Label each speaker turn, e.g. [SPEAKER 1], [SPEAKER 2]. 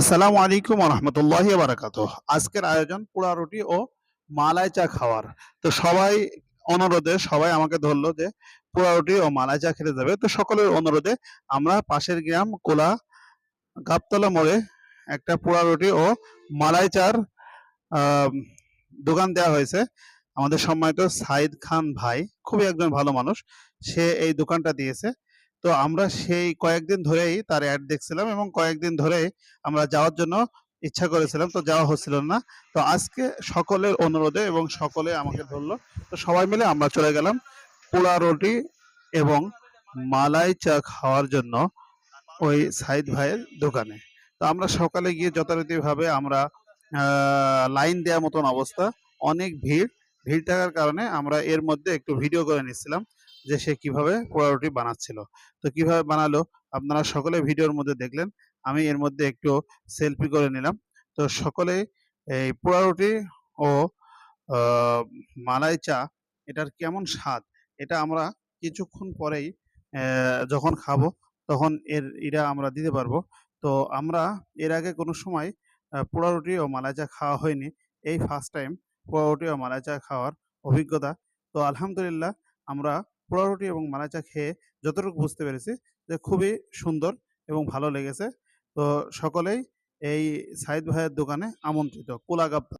[SPEAKER 1] আসসালামু আলাইকুম রহমতুল্লাহ বারাকাত আজকের আয়োজন পোড়া রুটি ও মালাই চা খাওয়ার। তো সবাই অনুরোধে, সবাই আমাকে ধরলো যে পোড়া রুটি ও মালাই চা খেতে যাবে। তো সকলের অনুরোধে আমরা পাশের গ্রাম কোলা গাবতলা মোড়ে একটা পোড়া রুটি ও মালাই চার দোকান দেওয়া হয়েছে। আমাদের সম্মানিত সাইদ খান ভাই, খুবই একজন ভালো মানুষ, সে এই দোকানটা দিয়েছে। তো আমরা সেই কয়েকদিন ধরেই তার অ্যাড দেখছিলাম এবং কয়েকদিন ধরেই আমরা যাওয়ার জন্য ইচ্ছা করেছিলাম, তো যাওয়া হচ্ছিল না। তো আজকে সকলের অনুরোধে এবং সকলে আমাকে ধরলো, তো সবাই মিলে আমরা চলে গেলাম পোড়া রুটি এবং মালাই চা খাওয়ার জন্য ওই সাইদ ভাইয়ের দোকানে। তো আমরা সকালে গিয়ে যথারীতিভাবে আমরা লাইন দেওয়ার মতন অবস্থা, অনেক ভিড় ভিড় থাকার কারণে আমরা এর মধ্যে একটু ভিডিও করে নিচ্ছিলাম। যে সে কীভাবে পোড়া রুটি বানাচ্ছিল। তো কীভাবে বানালো? আপনারা সকলে ভিডিওর মধ্যে দেখলেন। আমি এর মধ্যে একটু সেলফি করে নিলাম। তো সকলে এই পোড়া রুটি ও মালাই চা এটার কেমন স্বাদ? এটা আমরা কিছুক্ষণ পরেই যখন খাব তখন এর এটা আমরা দিতে পারব। তো আমরা এর আগে কোনো সময় আহ, পোড়া রুটি ও মালাই চা খাওয়া হয়নি। এই ফার্স্ট টাইম পোড়া রুটি ও মালাই চা খাওয়ার অভিজ্ঞতা। তো আলহামদুলিল্লাহ আমরা পোড়া রুটি এবং মালাই চা খেয়ে যতটুকু বুঝতে পেরেছি যে খুবই সুন্দর এবং ভালো লেগেছে। তো সকলেই এই সাইদ ভাইয়ের দোকানে আমন্ত্রিত কোলাগাব